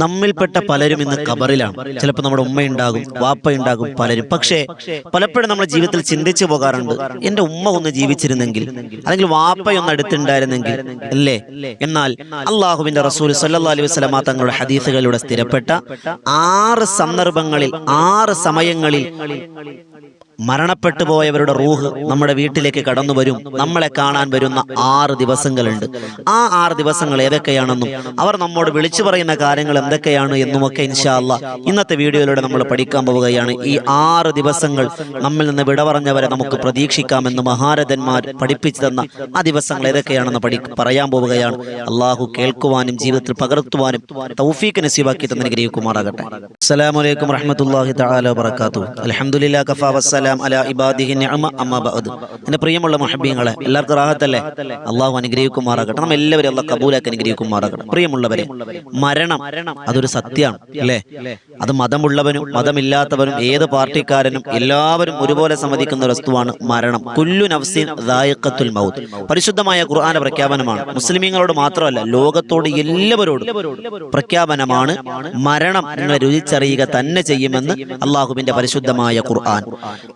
നമ്മിൽപ്പെട്ട പലരും ഇന്ന് കബറിലാണ് ചിലപ്പോൾ നമ്മുടെ ഉമ്മയുണ്ടാകും വാപ്പയുണ്ടാകും പലരും. പക്ഷേ പലപ്പോഴും നമ്മുടെ ജീവിതത്തിൽ ചിന്തിച്ചു പോകാറുണ്ട് എന്റെ ഉമ്മ ഒന്ന് ജീവിച്ചിരുന്നെങ്കിൽ അല്ലെങ്കിൽ വാപ്പയൊന്ന് അടുത്തുണ്ടായിരുന്നെങ്കിൽ അല്ലേ? എന്നാൽ അള്ളാഹുവിന്റെ റസൂൽ സല്ലാ അലൈഹി വസ്ലമ തങ്ങളുടെ ഹദീസുകളിലൂടെ സ്ഥിരപ്പെട്ട ആറ് സന്ദർഭങ്ങളിൽ ആറ് സമയങ്ങളിൽ മരണപ്പെട്ടു പോയവരുടെ റൂഹ് നമ്മുടെ വീട്ടിലേക്ക് കടന്നു വരും. നമ്മളെ കാണാൻ വരുന്ന ആറ് ദിവസങ്ങളുണ്ട്. ആ ആറ് ദിവസങ്ങൾ ഏതൊക്കെയാണെന്നും അവർ നമ്മോട് വിളിച്ചു പറയുന്ന കാര്യങ്ങൾ എന്തൊക്കെയാണ് എന്നുമൊക്കെ ഇൻഷാല്ല ഇന്നത്തെ വീഡിയോയിലൂടെ നമ്മൾ പഠിക്കാൻ പോവുകയാണ്. ഈ ആറ് ദിവസങ്ങൾ നമ്മിൽ നിന്ന് വിട പറഞ്ഞവരെ നമുക്ക് പ്രതീക്ഷിക്കാമെന്ന് മഹാരഥന്മാർ പഠിപ്പിച്ചു തന്ന ആ ദിവസങ്ങൾ ഏതൊക്കെയാണെന്ന് പഠി പറയാൻ പോവുകയാണ്. അള്ളാഹു കേൾക്കുവാനും ജീവിതത്തിൽ പകർത്തുവാനും തൗഫീഖ് നസീബാക്കി തന്നെ ഗ്രഹിക്കുമാറാകട്ടെ അസ്സലാമലൈക്കും വറഹമത്തല്ലാഹി തആല വബറകാതുഹു. അൽഹംദുലില്ലാ കഫാ വസ്സലാം. അലാ ഇബാദിഹി നിഅമ അമ്മാ ബഅദ്. എന്റെ പ്രിയമുള്ള മുഹബ്ബീങ്ങളെ എല്ലാവർക്കും റാഹത്തല്ലേ? അള്ളാഹു അനുഗ്രഹിക്കുമാറാകട്ടെ. നമ്മൾ എല്ലാവരും അള്ളാഹ് കബൂലാക്കി അനുഗ്രഹിക്കുമാറാകട്ടെ. പ്രിയമുള്ളവരെ മരണം അതൊരു സത്യമാണ് അല്ലേ? അത് മതമുള്ളവനും മതമില്ലാത്തവനും ഏത് പാർട്ടിക്കാരനും എല്ലാവരും ഒരുപോലെ സമ്മതിക്കുന്ന ഒരു വസ്തുവാണ് മരണം. കുല്ലു നഫ്സിൻ ദായക്കത്തുൽ മൗത്ത്. പരിശുദ്ധമായ ഖുർആന്റെ പ്രഖ്യാപനമാണ്. മുസ്ലിമീങ്ങളോട് മാത്രമല്ല ലോകത്തോട് എല്ലാവരോടും പ്രഖ്യാപനമാണ് മരണം നിങ്ങളെ രുചിച്ചറിയുക തന്നെ ചെയ്യുമെന്ന് അള്ളാഹുബിന്റെ പരിശുദ്ധമായ ഖുർആൻ.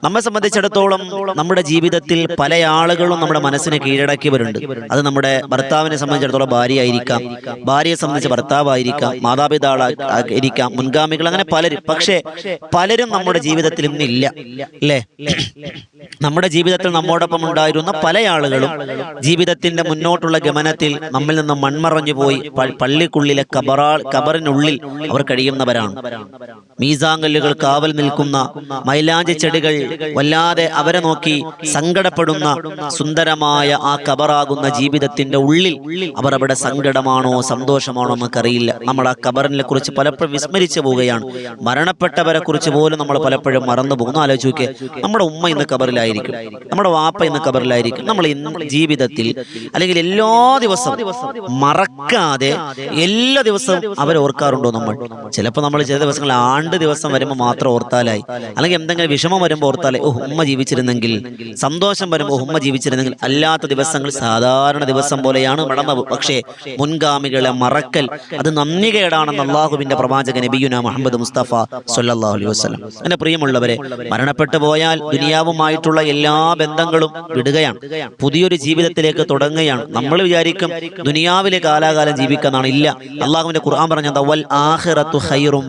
നമ്മെ സംബന്ധിച്ചിടത്തോളം നമ്മുടെ ജീവിതത്തിൽ പല ആളുകളും നമ്മുടെ മനസ്സിനെ കീഴടക്കിയവരുണ്ട്. അത് നമ്മുടെ ഭർത്താവിനെ സംബന്ധിച്ചിടത്തോളം ഭാര്യ ആയിരിക്കാം ഭാര്യയെ സംബന്ധിച്ച് ഭർത്താവായിരിക്കാം മാതാപിതാക്കളായിരിക്കാം മുൻഗാമികൾ അങ്ങനെ പലരും. പക്ഷേ പലരും നമ്മുടെ ജീവിതത്തിൽ ഇന്നില്ല അല്ലേ? നമ്മുടെ ജീവിതത്തിൽ നമ്മോടൊപ്പം ഉണ്ടായിരുന്ന പല ആളുകളും ജീവിതത്തിന്റെ മുന്നോട്ടുള്ള ഗമനത്തിൽ നമ്മിൽ നിന്ന് മൺമറഞ്ഞു പോയി പള്ളിക്കുള്ളിലെ കബറാ കബറിനുള്ളിൽ അവർ കഴിയുന്നവരാണ്. മീസാങ്കല്ലുകൾ കാവൽ നിൽക്കുന്ന മൈലാഞ്ചി ചെടികൾ വല്ലാതെ അവരെ നോക്കി സങ്കടപ്പെടുന്ന സുന്ദരമായ ആ കബറാകുന്ന ജീവിതത്തിന്റെ ഉള്ളിൽ അവർ അവിടെ സങ്കടമാണോ സന്തോഷമാണോ നമുക്കറിയില്ല നമ്മൾ ആ കബറിനെ കുറിച്ച് പലപ്പോഴും വിസ്മരിച്ചു പോവുകയാണ്. മരണപ്പെട്ടവരെ കുറിച്ച് പോലും നമ്മൾ പലപ്പോഴും മറന്നു പോകുന്നു ആലോചിക്കുക നമ്മുടെ ഉമ്മ ഇന്ന് കബറിലായിരിക്കും. നമ്മുടെ വാപ്പ ഇന്ന് കബറിലായിരിക്കും. നമ്മൾ ഇന്ന് ജീവിതത്തിൽ അല്ലെങ്കിൽ എല്ലാ ദിവസവും മറക്കാതെ എല്ലാ ദിവസവും അവരെ ഓർക്കാറുണ്ടോ നമ്മൾ? ചിലപ്പോൾ നമ്മൾ ചില ദിവസങ്ങൾ ആണ്ട് ദിവസം വരുമ്പോൾ മാത്രം ഓർത്താലായി. അല്ലെങ്കിൽ എന്തെങ്കിലും വിഷമം വരുമ്പോൾ ഓർത്താലേ ഓ ഉമ്മ ജീവിച്ചിരുന്നെങ്കിൽ സന്തോഷം വരുമ്പോൾ ഉമ്മ ജീവിച്ചിരുന്നെങ്കിൽ അല്ലാത്ത ദിവസങ്ങൾ സാധാരണ ദിവസം പോലെയാണ് മടമവ് പക്ഷേ മുൻഗാമികളെ മറക്കൽ അത് നന്ദികേടാണെന്ന് അള്ളാഹുവിന്റെ പ്രവാചകൻ നബിയുന മുഹമ്മദ് മുസ്തഫ സല്ലല്ലാഹു അലൈഹി വസല്ലം. എന്റെ പ്രിയമുള്ളവരെ മരണപ്പെട്ടു പോയാൽ ദുനിയാവുമായിട്ടുള്ള എല്ലാ ബന്ധങ്ങളും വിടുകയാണ്. പുതിയൊരു ജീവിതത്തിലേക്ക് തുടങ്ങുകയാണ്. നമ്മൾ വിചാരിക്കും ദുനിയാവിലെ കാലാകാലം ജീവിക്കുന്നതാണ് ഇല്ല. അള്ളാഹുവിന്റെ ഖുർആൻ പറഞ്ഞത് വൽ ആഹ്റത്തു ഹൈറും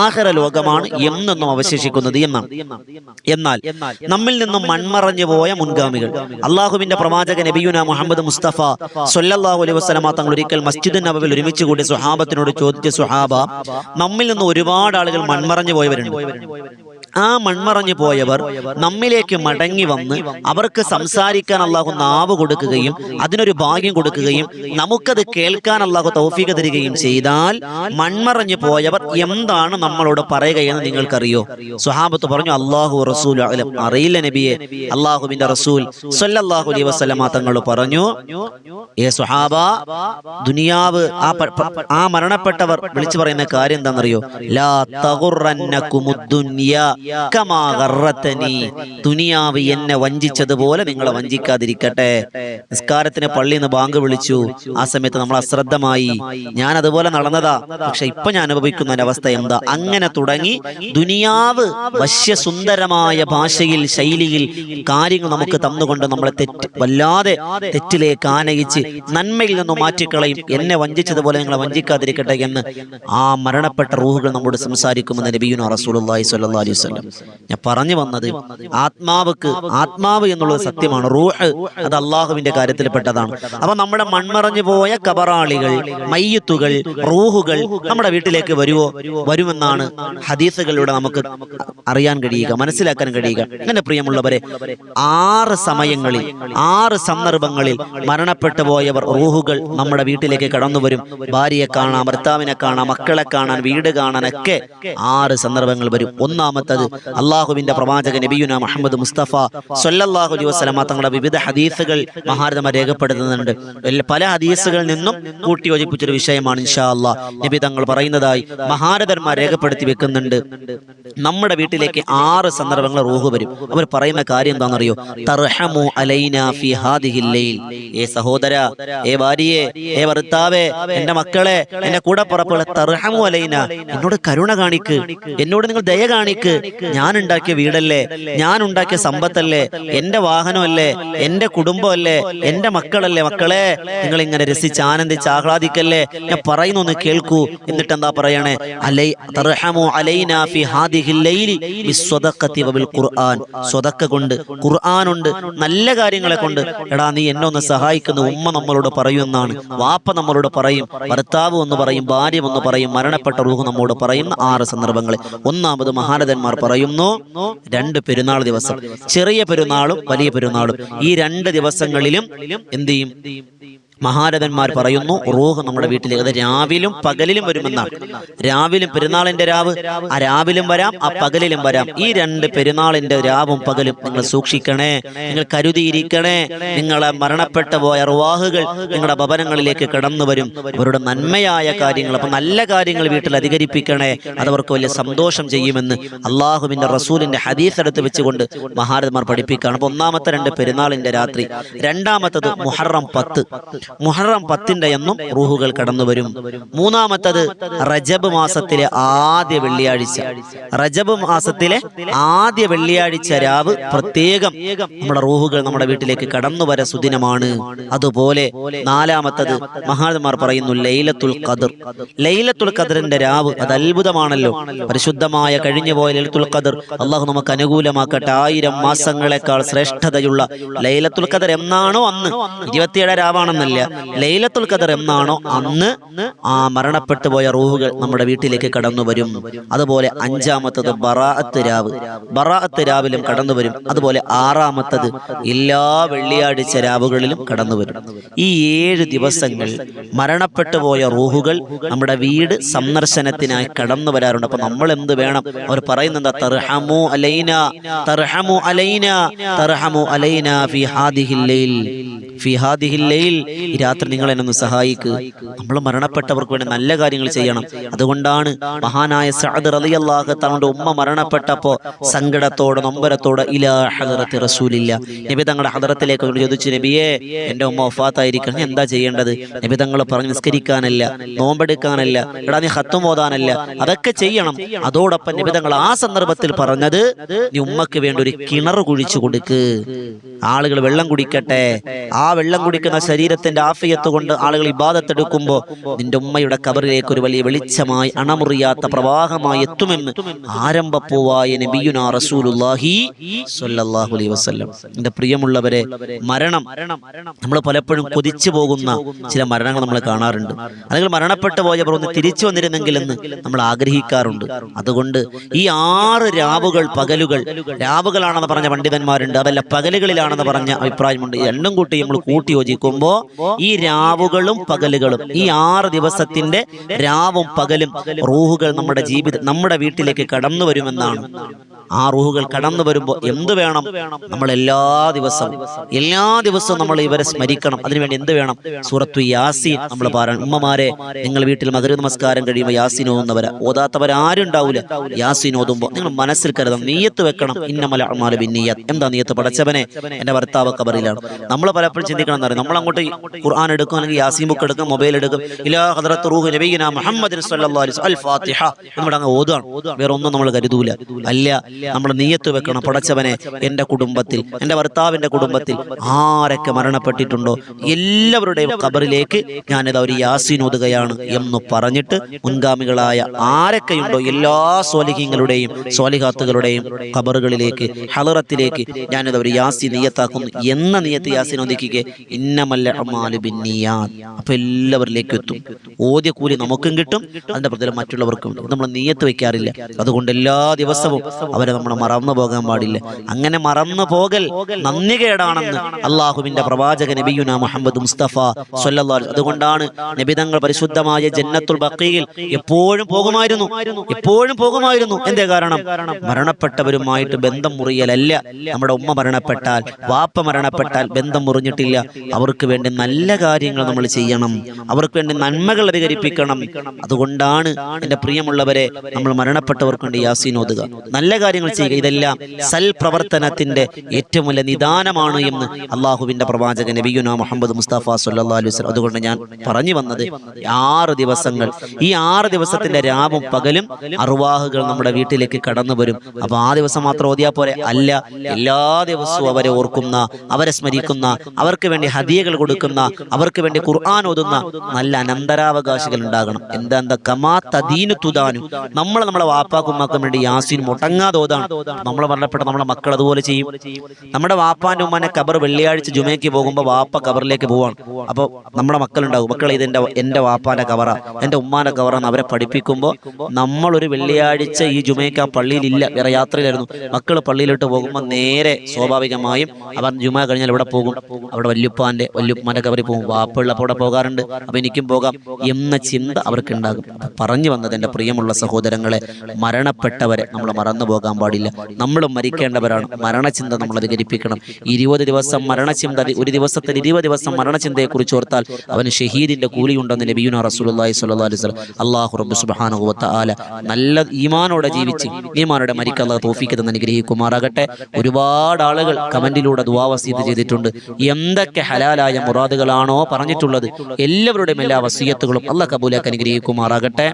ആഖിറ ലോകമാണ് എന്നെന്നും അവശേഷിക്കുന്നത് എന്നാണ്. എന്നാൽ നമ്മിൽ നിന്നും മൺമറഞ്ഞു പോയ മുൻഗാമികൾ. അള്ളാഹുവിന്റെ പ്രവാചക നബിയുന മുഹമ്മദ് മുസ്തഫ സൊല്ലാഹു അലൈഹി വസ്ലമ തങ്ങൾ ഒരിക്കൽ മസ്ജിദ് നബവിൽ ഒരുമിച്ച് കൂടി സുഹാബത്തിനോട് ചോദിച്ച സുഹാബ നമ്മിൽ നിന്ന് ഒരുപാട് ആളുകൾ മൺമറഞ്ഞു പോയവരുണ്ട്. ആ മൺമറഞ്ഞു പോയവർ നമ്മിലേക്ക് മടങ്ങി വന്ന് അവർക്ക് സംസാരിക്കാൻ അള്ളാഹു നാവ് കൊടുക്കുകയും അതിനൊരു ഭാഗ്യം കൊടുക്കുകയും നമുക്കത് കേൾക്കാൻ അള്ളാഹു തൗഫീക തരികയും ചെയ്താൽ മൺമറഞ്ഞു പോയവർ എന്താണ് നമ്മളോട് പറയുകയെന്ന് നിങ്ങൾക്കറിയോ? സുഹാബത്ത് പറഞ്ഞു അള്ളാഹു റസൂൽ അറിയില്ല നബിയെ. അള്ളാഹുവിന്റെ റസൂൽ സല്ലല്ലാഹു അലൈഹി വസല്ലമ തങ്ങൾ പറഞ്ഞു ഏ സുഹാബ ദുനിയാവ് ആ ആ മരണപ്പെട്ടവർ വിളിച്ചു പറയുന്ന കാര്യം എന്താണെന്നറിയോ? ലാ തഗുറന്നകുമുദ്ദുനിയ ദുനിയാവ് എന്നെ വഞ്ചിച്ചതുപോലെ നിങ്ങളെ വഞ്ചിക്കാതിരിക്കട്ടെ. നിസ്കാരത്തിന് പള്ളിയിൽ നിന്ന് ബാങ്ക് വിളിച്ചു. ആ സമയത്ത് നമ്മൾ അശ്രദ്ധമായി. ഞാൻ അതുപോലെ നടന്നതാ. പക്ഷെ ഇപ്പൊ ഞാൻ അനുഭവിക്കുന്ന ഒരവസ്ഥ എന്താ? അങ്ങനെ തുടങ്ങി ദുനിയാവ് വശ്യസുന്ദരമായ ഭാഷയിൽ ശൈലിയിൽ കാര്യങ്ങൾ നമുക്ക് തന്നുകൊണ്ട് നമ്മളെ തെറ്റ് വല്ലാതെ തെറ്റിലേക്ക് ആനയിച്ച് നന്മയിൽ നിന്നും മാറ്റിക്കളയും. എന്നെ വഞ്ചിച്ചതുപോലെ നിങ്ങളെ വഞ്ചിക്കാതിരിക്കട്ടെ എന്ന് ആ മരണപ്പെട്ട റൂഹുകൾ നമ്മോട് സംസാരിക്കുമെന്ന് നബിയുന റസൂലുള്ളാഹി സ്വല്ലല്ലാഹി അലൈഹി വസല്ലം ഞാൻ പറഞ്ഞു വന്നത് ആത്മാവുക്ക് ആത്മാവ് എന്നുള്ളത് സത്യമാണ്. റൂഹ് അത് അള്ളാഹുവിന്റെ കാര്യത്തിൽ പെട്ടതാണ് അപ്പൊ നമ്മുടെ മൺമറഞ്ഞു പോയ കബറാളികൾ മയ്യത്തുകൾ റൂഹുകൾ നമ്മുടെ വീട്ടിലേക്ക് വരുവോ? വരുമെന്നാണ് ഹദീസുകളിലൂടെ നമുക്ക് അറിയാൻ കഴിയുക മനസ്സിലാക്കാൻ കഴിയുക. എന്റെ പ്രിയമുള്ളവരെ ആറ് സമയങ്ങളിൽ ആറ് സന്ദർഭങ്ങളിൽ മരണപ്പെട്ടു പോയവർ റൂഹുകൾ നമ്മുടെ വീട്ടിലേക്ക് കടന്നു വരും. ഭാര്യയെ കാണാം ഭർത്താവിനെ കാണാം മക്കളെ കാണാൻ വീട് കാണാനൊക്കെ ആറ് സന്ദർഭങ്ങൾ വരും. ഒന്നാമത്തത് മൂന്നാമത്തത് അള്ളാഹുവിന്റെ പ്രവാചക നബിയുന മുഹമ്മദ് മുസ്തഫ സൊല്ലാഹു അലൈഹി വസ്ലമ തങ്ങളുടെ വിവിധ ഹദീസുകൾ മഹാരഥമ രേഖപ്പെടുത്തുന്നുണ്ട്. പല ഹദീസുകളിൽ നിന്നും കൂട്ടിയോജിപ്പിച്ചൊരു വിഷയമാണ് ഇൻഷാ നബി തങ്ങൾ പറയുന്നതായി മഹാരഥന്മാർ രേഖപ്പെടുത്തി വെക്കുന്നുണ്ട്. നമ്മുടെ വീട്ടിലേക്ക് ആറ് സന്ദർഭങ്ങൾ റൂഹ് വരും. അവർ പറയുന്ന കാര്യം എന്താണെന്നറിയോ? തർഹമു അലൈന ഫി ഏ സഹോദര ഏ ഭാര്യയെ ഏ ഭർത്താവേ എന്റെ മക്കളെ എന്റെ കൂടെ പുറപ്പുള്ള തർഹമു അലൈന. എന്നോട് കരുണ കാണിക്ക്. എന്നോട് നിങ്ങൾ ദയ കാണിക്ക്. ഞാൻ ഉണ്ടാക്കിയ വീടല്ലേ? ഞാൻ ഉണ്ടാക്കിയ സമ്പത്തല്ലേ? എന്റെ വാഹനമല്ലേ? എന്റെ കുടുംബമല്ലേ? എന്റെ മക്കളല്ലേ മക്കളെ? നിങ്ങൾ ഇങ്ങനെ രസിച്ച് ആനന്ദിച്ച് ആഹ്ലാദിക്കല്ലേ? ഞാൻ പറയുന്നു ഒന്ന് കേൾക്കൂ. എന്നിട്ട് എന്താ പറയണേ? അലൈ തർഹമു അലൈന ഫി ഹാദിഹിൽ ലൈലി വബിൽ ഖുർആൻ. സ്വദഖ കൊണ്ട് ഖുർആൻ ഉണ്ട്. നല്ല കാര്യങ്ങളെ കൊണ്ട്. എടാ നീ എന്നെ ഒന്ന് സഹായിക്കുന്ന. ഉമ്മ നമ്മളോട് പറയുമെന്നാണ്. വാപ്പ നമ്മളോട് പറയും. ഭർത്താവ് എന്ന് പറയും. ഭാര്യ എന്ന് പറയും. മരണപ്പെട്ട റൂഹ് നമ്മോട് പറയും ആറ് സന്ദർഭങ്ങളിൽ ഒന്നാമത് മഹാരഥന്മാർ പറയുന്നു രണ്ട് പെരുന്നാൾ ദിവസം. ചെറിയ പെരുന്നാളും വലിയ പെരുന്നാളും. ഈ രണ്ട് ദിവസങ്ങളിലും എന്ത് ചെയ്യും? മഹാരഥന്മാർ പറയുന്നു റൂഹ് നമ്മുടെ വീട്ടിലേക്ക് അത് രാവിലും പകലിലും വരുമെന്നാണ് രാവിലും പെരുന്നാളിന്റെ രാവ് ആ രാവിലും വരാം ആ പകലിലും വരാം. ഈ രണ്ട് പെരുന്നാളിന്റെ രാവും പകലും നിങ്ങൾ സൂക്ഷിക്കണേ. നിങ്ങൾ കരുതിയിരിക്കണേ. നിങ്ങളെ മരണപ്പെട്ട പോയ റുവാഹുകൾ നിങ്ങളുടെ ഭവനങ്ങളിലേക്ക് കടന്നു വരും അവരുടെ നന്മയായ കാര്യങ്ങൾ അപ്പൊ നല്ല കാര്യങ്ങൾ വീട്ടിൽ അധികരിപ്പിക്കണേ. അതവർക്ക് വലിയ സന്തോഷം ചെയ്യുമെന്ന് അള്ളാഹുവിന്റെ റസൂലിന്റെ ഹദീസ് എടുത്ത് വെച്ചുകൊണ്ട് മഹാരഥന്മാർ പഠിപ്പിക്കുകയാണ്. അപ്പൊ ഒന്നാമത്തെ രണ്ട് പെരുന്നാളിന്റെ രാത്രി രണ്ടാമത്തത് മുഹറം പത്ത്. മുഹറം പത്തിന്റെ എന്നും റൂഹുകൾ കടന്നു വരും. മൂന്നാമത്തത് റജബ് മാസത്തിലെ ആദ്യ വെള്ളിയാഴ്ച. റജബ് മാസത്തിലെ ആദ്യ വെള്ളിയാഴ്ച രാവ് പ്രത്യേകം നമ്മുടെ റൂഹുകൾ നമ്മുടെ വീട്ടിലേക്ക് കടന്നു വര സുദിനമാണ്. അതുപോലെ നാലാമത്തത് മഹാന്മാർ പറയുന്നു ലൈലത്തുൽ ഖദർ. ലൈലത്തുൽ ഖദറിന്റെ രാവ് അത് അത്ഭുതമാണല്ലോ. പരിശുദ്ധമായ കഴിഞ്ഞു പോയ ലൈലത്തുൽ ഖദർ അള്ളാഹു നമുക്ക് അനുകൂലമാക്കട്ടെ. ആയിരം മാസങ്ങളെക്കാൾ ശ്രേഷ്ഠതയുള്ള ലൈലത്തുൽ ഖദർ എന്നാണോ അന്ന്. ഇരുപത്തിയേഴ് രാവാണെന്നല്ല? ലൈലത്തുൽ ഖദർ എന്നാണോ അന്ന് ആ മരണപ്പെട്ടു പോയ റൂഹുകൾ നമ്മുടെ വീട്ടിലേക്ക് കടന്നു വരും. അതുപോലെ അഞ്ചാമത്തത് ബറാഅത്ത് രാവ്. ബറാഅത്ത് രാവിലും കടന്നു വരും. അതുപോലെ ആറാമത്തത് എല്ലാ വെള്ളിയാഴ്ച രാവുകളിലും കടന്നു വരും. ഈ ഏഴ് ദിവസങ്ങൾ മരണപ്പെട്ടു പോയ റൂഹുകൾ നമ്മുടെ വീട് സന്ദർശനത്തിനായി കടന്നു വരാറുണ്ട്. അപ്പൊ നമ്മൾ എന്ത് വേണം? അവർ പറയുന്നത് തർഹമു അലൈന തർഹമു അലൈന തർഹമു അലൈന ഫി ഹാദിഹിൽ ലൈൽ. ഫി ഈ രാത്രി നിങ്ങൾ എന്നെ ഒന്ന് സഹായിക്ക്. നമ്മൾ മരണപ്പെട്ടവർക്ക് വേണ്ടി നല്ല കാര്യങ്ങൾ ചെയ്യണം. അതുകൊണ്ടാണ് മഹാനായ സഅദ് റളിയല്ലാഹു തങ്ങളുടെ ഉമ്മ മരണപ്പെട്ടപ്പോ സങ്കടത്തോടെ നൊമ്പരത്തോടെ ഇലാ ഹദറത്തി റസൂലില്ല. നബി തങ്ങളുടെ ഹദറത്തിലേക്ക് ചോദിച്ചു നബിയെ എന്റെ ഉമ്മ വഫാത്തായിരിക്കണം. എന്താ ചെയ്യേണ്ടത്? നബി തങ്ങൾ പറഞ്ഞു നിസ്കരിക്കാനല്ല നോമ്പെടുക്കാനല്ല എടാ നീ ഹത്തും ഓതാനല്ല അതൊക്കെ ചെയ്യണം. അതോടൊപ്പം നബി തങ്ങൾ ആ സന്ദർഭത്തിൽ പറഞ്ഞത് നീ ഉമ്മക്ക് വേണ്ടി ഒരു കിണർ കുഴിച്ചു കൊടുക്ക്. ആളുകൾ വെള്ളം കുടിക്കട്ടെ. ആ വെള്ളം കുടിക്കുന്ന ശരീരത്തിന്റെ ആഫിയത്ത് കൊണ്ട് ആളുകൾ ഇബാദത്തെടുക്കുമ്പോ നിന്റെ ഉമ്മയുടെ കബറിലേക്ക് ഒരു വലിയ വെളിച്ചമായി അണമുറിയാത്ത പ്രവാഹമായി എത്തുമെന്ന് ആരംഭപ്പൂവായ നബിയുനാ അലൈഹി വസല്ലം. എന്റെ പ്രിയമുള്ളവരെ മരണം നമ്മൾ പലപ്പോഴും കൊതിച്ചു പോകുന്ന ചില മരണങ്ങൾ നമ്മൾ കാണാറുണ്ട്. അല്ലെങ്കിൽ മരണപ്പെട്ടു പോയവർ ഒന്ന് തിരിച്ചു വന്നിരുന്നെങ്കിൽ എന്ന് നമ്മൾ ആഗ്രഹിക്കാറുണ്ട്. അതുകൊണ്ട് ഈ ആറ് രാവുകൾ പകലുകൾ രാവുകളാണെന്ന് പറഞ്ഞ പണ്ഡിതന്മാരുണ്ട്. അതല്ല പകലുകളിലാണെന്ന് പറഞ്ഞ അഭിപ്രായമുണ്ട്. രണ്ടും കൂട്ടി നമ്മൾ കൂട്ടി യോജിക്കുമ്പോ ഈ രാവുകളും പകലുകളും ഈ ആറ് ദിവസത്തിന്റെ രാവും പകലും റൂഹുകൾ നമ്മുടെ ജീവിതം നമ്മുടെ വീട്ടിലേക്ക് കടന്നു വരുമെന്നാണ് ആ റൂഹുകൾ കടന്നു വരുമ്പോൾ എന്ത് വേണം? നമ്മൾ എല്ലാ ദിവസവും എല്ലാ ദിവസവും നമ്മൾ ഇവരെ സ്മരിക്കണം. അതിനുവേണ്ടി എന്ത് വേണം? സൂറത്തു യാസീൻ നമ്മൾ പറയണം ഉമ്മമാരെ നിങ്ങൾ വീട്ടിൽ മകര നമസ്കാരം കഴിയുമ്പോൾ യാസീൻ ഓതുന്നവരാ. ഓതാത്തവരാരും ഉണ്ടാവില്ല യാസീൻ ഓതുമ്പോൾ നിങ്ങൾ മനസ്സിൽ കരുതണം. നീയത്ത് വെക്കണം. ഇന്നമല അമാല ബിന്നീയത്ത്. എന്താ നീയത്ത് പടച്ചവനെ എന്റെ ഭർത്താവ് കബറിലാണ് നമ്മൾ പലപ്പോഴും ചിന്തിക്കണം എന്നറിയാം. നമ്മൾ അങ്ങോട്ട് ഖുർആൻ എടുക്കും അല്ലെങ്കിൽ യാസീൻ ബുക്ക് എടുക്കും മൊബൈൽ എടുക്കും. ഇലാ ഹദ്റത്ത് റൂഹ് നബീന മുഹമ്മദ് അൽ ഫാത്തിഹ. നമ്മുടെ അങ്ങ് ഓതുകയാണ് വേറെ ഒന്നും നമ്മൾ കരുതൂല. അല്ല നമ്മൾ നീയത്ത് വെക്കണം പടച്ചവനെ എന്റെ കുടുംബത്തിൽ എന്റെ ഭർത്താവിന്റെ കുടുംബത്തിൽ ആരൊക്കെ മരണപ്പെട്ടിട്ടുണ്ടോ? എല്ലാവരുടെയും ഖബറിലേക്ക് ഞാനിത് ഒരു യാസീൻ എന്ന് പറഞ്ഞിട്ട് മുൻഗാമികളായ ആരൊക്കെയുണ്ടോ എല്ലാ സ്വാലിഹ്യങ്ങളുടെയും സ്വാലിഹാത്തുകളുടെയും ഖബറുകളിലേക്ക് ഹലറത്തിലേക്ക് ഞാനിത് ഒരു യാസി നീയത്താക്കുന്നു. എന്ന നീയത്ത് യാസീൻ ഒതുക്കുക ഇന്നമല്ല അമാലു ബിന്നിയാത്ത്. അപ്പൊ എല്ലാവരിലേക്കും എത്തും. ഓദ്യ കൂലി നമുക്കും കിട്ടും അതിന്റെ പ്രതിഫലം മറ്റുള്ളവർക്കും നമ്മൾ നീയത്ത് വെക്കാറില്ല അതുകൊണ്ട് എല്ലാ ദിവസവും അവർ വരെ നമ്മൾ മറന്നു പോകാൻ പാടില്ല. അങ്ങനെ മറന്നു പോകൽ നന്ദി കേടാണെന്ന് അള്ളാഹുവിന്റെ പ്രവാചക നബിയുന മുഹമ്മദ് മുസ്തഫ അലൈഹി അതുകൊണ്ടാണ് നബിതങ്ങൾ പരിശുദ്ധമായ ജന്നത്തുൽ ബക്കയിൽ എപ്പോഴും പോകുമായിരുന്നു. എപ്പോഴും പോകുമായിരുന്നു. എന്തേ കാരണം? മരണപ്പെട്ടവരുമായിട്ട് ബന്ധം മുറിയലല്ല. നമ്മുടെ ഉമ്മ മരണപ്പെട്ടാൽ വാപ്പ മരണപ്പെട്ടാൽ ബന്ധം മുറിഞ്ഞിട്ടില്ല. അവർക്ക് വേണ്ടി നല്ല കാര്യങ്ങൾ നമ്മൾ ചെയ്യണം. അവർക്ക് വേണ്ടി നന്മകൾ അധികരിപ്പിക്കണം. അതുകൊണ്ടാണ് എന്റെ പ്രിയമുള്ളവരെ നമ്മൾ മരണപ്പെട്ടവർക്ക് വേണ്ടി യാസീൻ ഓതുക. നല്ല കാര്യങ്ങൾ ചെയ്യുക ഇതെല്ലാം സൽപ്രവർത്തനത്തിന്റെ ഏറ്റവും വലിയ നിദാനമാണ് എന്ന് അള്ളാഹുവിന്റെ പ്രവാചകൻ നബിയുന മുഹമ്മദ് മുസ്തഫ സല്ലല്ലാഹു അലൈഹി വസല്ലം. അതുകൊണ്ട് ഞാൻ പറഞ്ഞു വന്നത് ആറ് ദിവസങ്ങൾ ഈ ആറ് ദിവസത്തിന്റെ രാവും പകലും അറുവാഹുകൾ നമ്മുടെ വീട്ടിലേക്ക് കടന്നു വരും. അപ്പൊ ആ ദിവസം മാത്രം ഓതിയാ പോലെ അല്ല എല്ലാ ദിവസവും അവരെ ഓർക്കുന്ന അവരെ സ്മരിക്കുന്ന അവർക്ക് വേണ്ടി ഹദിയകൾ കൊടുക്കുന്ന അവർക്ക് വേണ്ടി ഖുർആൻ ഓതുന്ന നല്ല അനന്തരാവകാശികൾ ഉണ്ടാകണം. എന്താ എന്താ കമാ തദീനു തുദാനു. നമ്മൾ നമ്മളെ വാപ്പാക്കുമാക്കാൻ വേണ്ടി യാസീൻ മുടങ്ങാതെ ഓതാണ് നമ്മൾ മരണപ്പെട്ട നമ്മുടെ മക്കൾ അതുപോലെ ചെയ്യും. നമ്മുടെ വാപ്പാന്റെ ഉമ്മാനെ കബർ വെള്ളിയാഴ്ച ജുമയ്ക്ക് പോകുമ്പോൾ വാപ്പ കബറിലേക്ക് പോവാണ്. അപ്പോൾ നമ്മുടെ മക്കളുണ്ടാവും. മക്കൾ ഇത് എന്റെ എന്റെ വാപ്പാന്റെ കവറ എന്റെ ഉമ്മാന്റെ കവറാന്ന് അവരെ പഠിപ്പിക്കുമ്പോൾ നമ്മളൊരു വെള്ളിയാഴ്ച ഈ ജുമയ്ക്ക് ആ പള്ളിയിലില്ല. വേറെ യാത്രയിലായിരുന്നു. മക്കൾ പള്ളിയിലോട്ട് പോകുമ്പോൾ നേരെ സ്വാഭാവികമായും അവർ ജുമ കഴിഞ്ഞാൽ ഇവിടെ പോകും. അവിടെ വല്യുപ്പാന്റെ വല്യുപ്പാന്റെ കവറിൽ പോകും. വാപ്പുള്ളപ്പോൾ അവിടെ പോകാറുണ്ട്. അപ്പൊ എനിക്കും പോകാം എന്ന ചിന്ത അവർക്ക് ഉണ്ടാകും പറഞ്ഞു വന്നത് എന്റെ പ്രിയമുള്ള സഹോദരങ്ങളെ മരണപ്പെട്ടവരെ നമ്മൾ മറന്നു പോകാൻ പാടില്ല. നമ്മളും മരിക്കേണ്ടവരാണ്. മരണചിന്ത നമ്മൾ അധികരിപ്പിക്കണം. ഇരുപത് ദിവസം മരണചിന്ത ഒരു ദിവസത്തിൽ ഇരുപത് ദിവസം മരണചിന്തയെ കുറിച്ച് ഓർത്താൽ അവന് ഷഹീദിന്റെ കൂലിയുണ്ടെന്ന് നബിയുന റസൂലുള്ളാഹി സ്വല്ലല്ലാഹു അലൈഹി വസല്ലം അല്ലാഹു റബ്ബ് സുബ്ഹാനഹു വ നല്ല ഈമാനോടെ ജീവിച്ച് ഈമാനോടെ മരിക്കാൻ അല്ലാഹു തൗഫീഖ് തന്ന് അനുഗ്രഹിക്കുമാറാകട്ടെ. ഒരുപാട് ആളുകൾ കമന്റിലൂടെ ദുവാവസീത് ചെയ്തിട്ടുണ്ട്. എന്തൊക്കെ ഹലാലായ മുറാദുകളാണോ പറഞ്ഞിട്ടുള്ളത്? എല്ലാവരുടെയും എല്ലാ വസീയത്തുകളും അല്ല കബൂലാക്കി അനുഗ്രഹിക്കുമാറാകട്ടെ.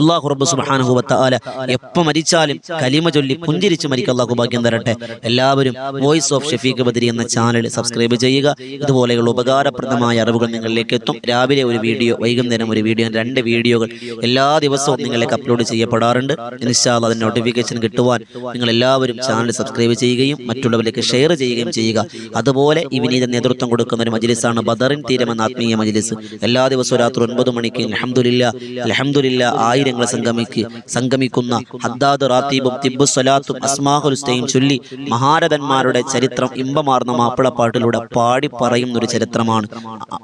അല്ലാഹു റബ്ബ് തആല എപ്പോൾ മരിച്ചാലും കലിമ ചൊല്ലി പുഞ്ചിരിച്ച് മരിക്കുക അള്ളാഹു ഭാഗ്യം തരട്ടെ. എല്ലാവരും വോയിസ് ഓഫ് ഷഫീഖ് ബദരി എന്ന ചാനൽ സബ്സ്ക്രൈബ് ചെയ്യുക. ഇതുപോലെയുള്ള ഉപകാരപ്രദമായ അറിവുകൾ നിങ്ങളിലേക്ക് എത്തും. രാവിലെ ഒരു വീഡിയോ വൈകുന്നേരം ഒരു വീഡിയോ രണ്ട് വീഡിയോകൾ എല്ലാ ദിവസവും നിങ്ങളിലേക്ക് അപ്ലോഡ് ചെയ്യപ്പെടാറുണ്ട്. ഇൻഷാല്ല അതിന് നോട്ടിഫിക്കേഷൻ കിട്ടുവാൻ നിങ്ങൾ എല്ലാവരും ചാനൽ സബ്സ്ക്രൈബ് ചെയ്യുകയും മറ്റുള്ളവരിലേക്ക് ഷെയർ ചെയ്യുകയും ചെയ്യുക. അതുപോലെ ഈ വിനീത നേതൃത്വം കൊടുക്കുന്ന ഒരു മജിലിസാണ് ബദറിൻ തീരം എന്ന ആത്മീയ മജിലിസ്. എല്ലാ ദിവസവും രാത്രി ഒൻപത് മണിക്ക് അലഹമുല്ല അലഹമുല്ല ആയിരങ്ങളെ സംഗമിക്ക് സംഗമിക്കുന്ന ഹദ്ദാദ് റാത്തീബും തിബ്ബു അസ്മാഹുൽ അസ്മാഹുലുസ്തയും ചൊല്ലി മഹാരഥന്മാരുടെ ചരിത്രം ഇമ്പമാർന്ന മാപ്പിളപ്പാട്ടിലൂടെ പാടി പറയുന്ന ഒരു ചരിത്രമാണ്.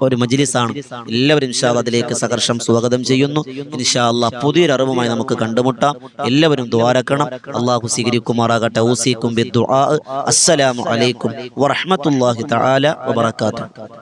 ഒരു മജിലിസാണ്. എല്ലാവരും അതിലേക്ക് സഹർഷം സ്വാഗതം ചെയ്യുന്നു. ഇൻഷാ അല്ലാഹ് പുതിയൊരു നമുക്ക് കണ്ടുമുട്ടാം. എല്ലാവരും ദ്വാരക്കണം അള്ളാഹു സ്വീകരിക്കുമാറാകട്ടെ. ഊസിക്കും അസ്സലാമു അലൈക്കും വറഹ്മത്തുള്ളാഹി തആല വബറകാതുഹു.